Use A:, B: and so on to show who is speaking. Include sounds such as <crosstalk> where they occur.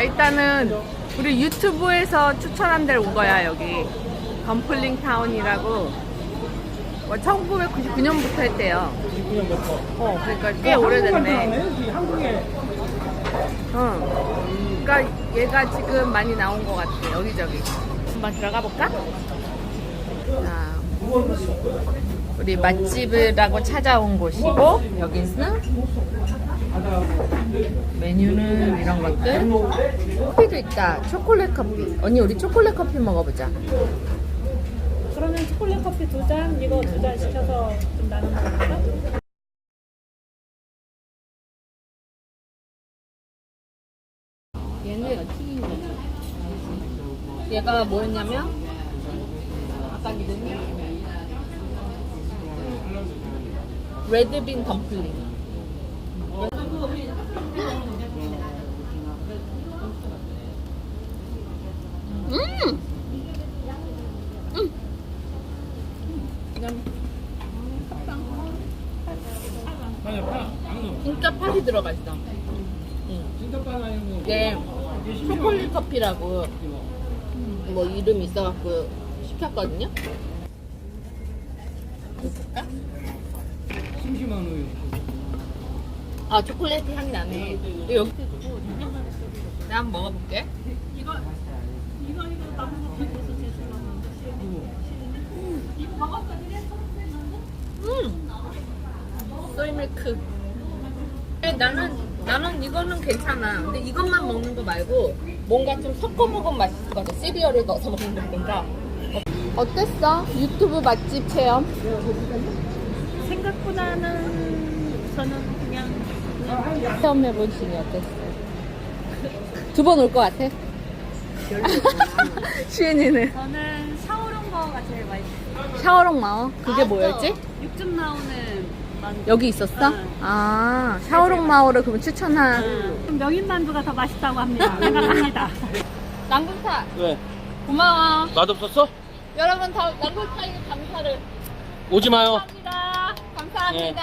A: 자, 일단은 우리 유튜브에서 추천한 데를 온 거야, 여기. 덤플링 타운이라고. 뭐 1999년부터 했대요.
B: 19년부터.
A: 어, 그러니까 꽤 오래됐네.
B: 한국에
A: 응. 그러니까 얘가 지금 많이 나온 것 같아, 여기저기. 한번 들어가 볼까? 자, 우리 맛집이라고 찾아온 곳이고, 여기는 메뉴는 이런 것들. 커피도 있다. 초콜릿 커피. 언니, 우리 초콜릿 커피 먹어보자.
C: 그러면 초콜릿 커피 두 잔, 이거 두 잔 시켜서 좀 나눠 먹을까?
A: 얘는 튀긴 거지. 얘가 뭐였냐면, 아까 이름이 레드빈 덤플링. 음! 음!
B: 아니 파
A: 진짜 팥이 들어가 있어.
B: 진짜 파 아니고
A: 이게 초콜릿 커피라고 뭐 이름 있어갖고 시켰거든요. 볼까?
B: 심심한 우유.
A: 아 초콜릿 향이 나네. 이거 여기 내가 한번 먹어볼게.
C: 이거, 이거, 이거 남은 거 비벼서 제주면 이거 먹었어, 그래?
A: 음, 소이 밀크. 근데 나는 나는 이거는 괜찮아. 근데 이것만 먹는 거 말고 뭔가 좀 섞어 먹으면 맛있을 것 같아. 시리얼을 넣어서 먹는 건가. 어땠어? 유튜브 맛집 체험?
C: 생각보다는 저는 그냥
A: 체험해본 신이 어땠어요? 두 번 올 것 같아? <laughs> 시은이는
C: 저는 샤오롱거가 제일 맛있어요.
A: 샤오롱 마오 그게 뭐였지?
C: 육즙 나오는 만두.
A: 여기 있었어?
C: 응.
A: 아 샤오롱 마오를 그럼 추천한
C: 응. 명인 만두가 더 맛있다고 합니다. <laughs> 생각합니다.
A: 남궁타
B: 왜?
A: 고마워
B: 맛없었어?
A: 여러분 다 남궁타에게 감사를
B: 오지 마요.
A: 감사합니다 감사합니다